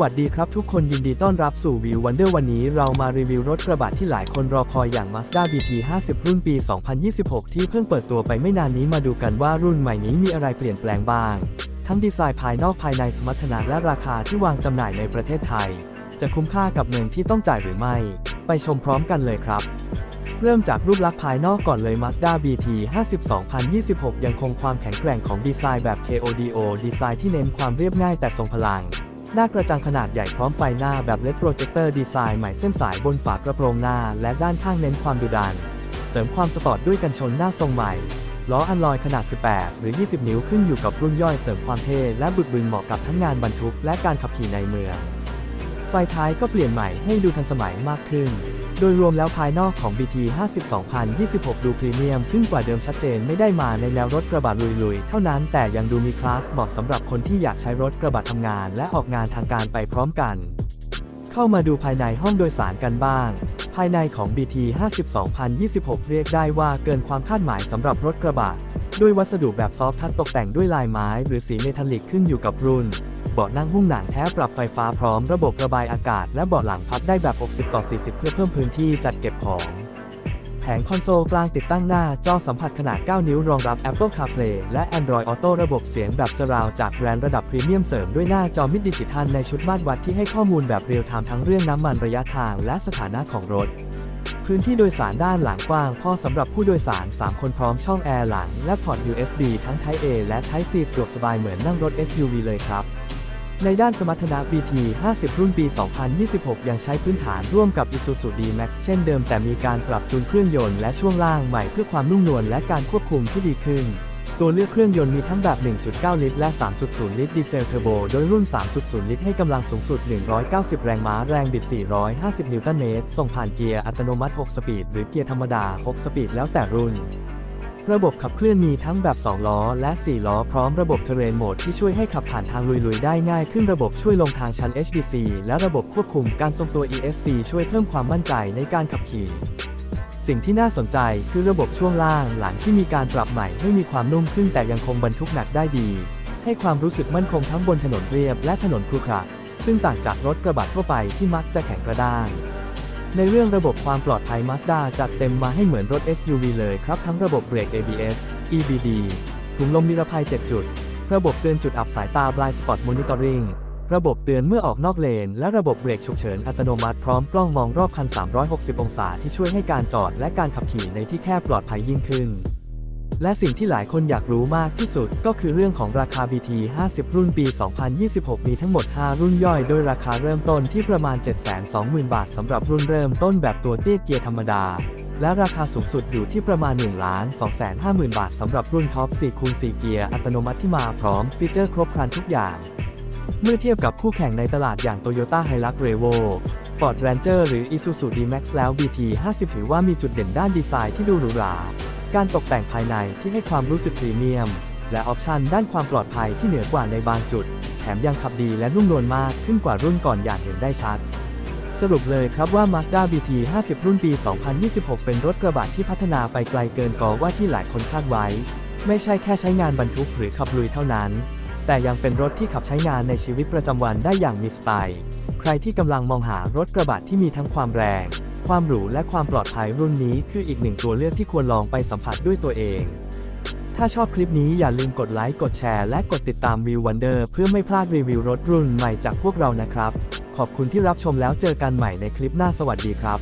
วัสดีครับทุกคนยินดีต้อนรับสู่วิววันเดอร์วันนี้เรามารีวิวรถกระบะที่หลายคนรอคอยอย่าง Mazda BT 50 รุ่นปี 2026 ที่เพิ่งเปิดตัวไปไม่นานนี้มาดูกันว่ารุ่นใหม่นี้มีอะไรเปลี่ยนแปลงบ้าง ทั้งดีไซน์ภายนอกภายในสมรรถนะและราคาที่วางจำหน่ายในประเทศไทย จะคุ้มค่ากับเงินที่ต้องจ่ายหรือไม่ ไปชมพร้อมกันเลยครับเริ่มจากรูปลักษณ์ภายนอกก่อนเลย Mazda BT 50 2026 ยังคงความแข็งแกร่งของดีไซน์แบบ KODO ดีไซน์ที่เน้นความเรียบง่ายแต่ทรงพลัง หน้ากระจังขนาดใหญ่พร้อมไฟหน้าแบบเลดโปรเจคเตอร์ดีไซน์ใหม่เส้นสายบนฝากระโปรงหน้าและด้านข้างเน้นความดุดัน เสริมความสปอร์ตด้วยกันชนหน้าทรงใหม่ ล้ออันลอยขนาด 18 หรือ 20 นิ้วขึ้นอยู่กับรุ่นย่อยเสริมความเท่และบึกบึนเหมาะกับทั้งงานบรรทุกและการขับขี่ในเมืองไฟท้ายก็เปลี่ยนใหม่ให้ดูทันสมัยมากขึ้น โดยรวมแล้วภายนอกของ BT 50 2026 ดูพรีเมียมขึ้นกว่าเดิมชัดเจนไม่ได้มาในแนวรถกระบะลุยๆ เท่านั้นแต่ยังดูมีคลาสเหมาะสำหรับคนที่อยากใช้รถกระบะทำงานและออกงานทางการไปพร้อมกัน เข้ามาดูภายในห้องโดยสารกันบ้าง ภายในของ BT 52 026 เรียกได้ว่าเกินความคาดหมายสำหรับรถกระบะ ด้วยวัสดุแบบซอฟต์ทัชตกแต่งด้วยลายไม้ หรือสีเมทัลลิกขึ้นอยู่กับรุ่น เบาะนั่งหุ้มหนังแท้ปรับไฟฟ้าพร้อมระบบระบายอากาศ และเบาะหลังพับได้แบบ 60 ต่อ 40 เพื่อเพิ่มพื้นที่จัดเก็บของ งคอนโซลกลางติดตั้งหน้าจอสัมผัสขนาด 9 นิ้วรองรับ Apple CarPlay และ Android Auto ระบบเสียงแบบเซราวจากแบรนด์ระดับพรีเมียมเสริมด้วยหน้าจอมิดดิจิทัลในชุดมาตรวัดที่ให้ข้อมูลแบบเรียลไทม์ทั้งเรื่องน้ำมันระยะทางและสถานะของรถ พื้นที่โดยสารด้านหลังกว้างพอสำหรับผู้โดยสาร 3 คนพร้อมช่องแอร์หลังและพอร์ต USB ทั้ง Type A และ Type C สะดวกสบายเหมือนนั่งรถ SUV เลยครับ ในด้านสมรรถนะ BT 50 รุ่นปี 2026 ยังใช้พื้นฐานร่วมกับ Isuzu D-Max เช่นเดิมแต่มีการปรับจูนเครื่องยนต์และช่วงล่างใหม่เพื่อความนุ่มนวลและการควบคุมที่ดีขึ้น ตัวเลือกเครื่องยนต์มีทั้งแบบ 1.9 ลิตร และ 3.0 ลิตรดีเซลเทอร์โบ โดยรุ่น 3.0 ลิตรให้กำลังสูงสุด 190 แรงม้า แรงบิด 450 นิวตันเมตร ส่งผ่านเกียร์อัตโนมัติ 6 สปีด หรือเกียร์ธรรมดา 6 สปีด แล้วแต่รุ่น ระบบขับเคลื่อนมีทั้งแบบ 2 ล้อ และ 4 ล้อพร้อมระบบเทเรนโหมดที่ช่วยให้ขับผ่านทางลุยๆ ได้ง่ายขึ้นระบบช่วยลงทางชัน HDC และระบบควบคุมการทรงตัว ESC ช่วยเพิ่มความมั่นใจในการขับขี่สิ่งที่น่าสนใจคือระบบช่วงล่างหลังที่มีการปรับใหม่ให้มีความนุ่มขึ้นแต่ยังคงบรรทุกหนักได้ดี ให้ความรู้สึกมั่นคงทั้งบนถนนเรียบและถนนครุขระซึ่งต่างจากรถกระบะทั่วไปที่มักจะแข็งกระด้าง ในเรื่องระบบความปลอดภัย Mazda จัดเต็มมาให้เหมือนรถ SUV เลยครับทั้งระบบเบรก ABS EBD ถุงลมนิรภัย 7 จุด ระบบเตือนจุดอับสายตา Blind Spot Monitoring ระบบเตือนเมื่อออกนอกเลน และระบบเบรกฉุกเฉินอัตโนมัติพร้อมกล้องมองรอบคัน 360 องศาที่ช่วยให้การจอดและการขับขี่ในที่แคบปลอดภัยยิ่งขึ้น และสิ่งที่หลายคนอยากรู้มากที่สุดก็คือเรื่องของราคา BT 50 รุ่นปี 2026 มีทั้งหมด 5 รุ่นย่อย โดยราคาเริ่มต้นที่ประมาณ 720,000 บาทสำหรับรุ่นเริ่มต้นแบบตัวเตี้ยเกียร์ธรรมดา และราคาสูงสุดอยู่ที่ประมาณ1 2 5 0 0 0 0 บาทสำหรับรุ่นท็อป4คูณ4เกียร์อัตโนมัติที่มาพร้อมฟีเจอร์ครบครันทุกอย่าง เมื่อเทียบกับคู่แข่งในตลาดอย่าง Toyota Hilux Revo Ford Ranger หรือ Isuzu D-Max แล้ว BT 50 ถือว่ามีจุดเด่นด้านดีไซน์ที่ดูหรูหรา การตกแต่งภายในที่ให้ความรู้สึกพรีเมียม และออปชันด้านความปลอดภัยที่เหนือกว่าในบางจุด แถมยังขับดีและนุ่มนวลมากขึ้นกว่ารุ่นก่อนอย่างเห็นได้ชัด สรุปเลยครับว่า Mazda BT 50 รุ่นปี 2026 เป็นรถกระบะที่พัฒนาไปไกลเกินกว่าที่หลายคนคาดไว้ ไม่ใช่แค่ใช้งานบรรทุกหรือขับลุยเท่านั้นแต่ยังเป็นรถที่ขับใช้งานในชีวิตประจำวันได้อย่างมีสไตล์ ใครที่กำลังมองหารถกระบะที่มีทั้งความแรง ความหรูและความปลอดภัยรุ่นนี้คืออีกหนึ่งตัวเลือกที่ควรลองไปสัมผัสด้วยตัวเอง ถ้าชอบคลิปนี้อย่าลืมกดไลค์ กดแชร์ และกดติดตามวิววันเดอร์เพื่อไม่พลาดรีวิวรถรุ่นใหม่จากพวกเรานะครับ ขอบคุณที่รับชมแล้วเจอกันใหม่ในคลิปหน้าสวัสดีครับ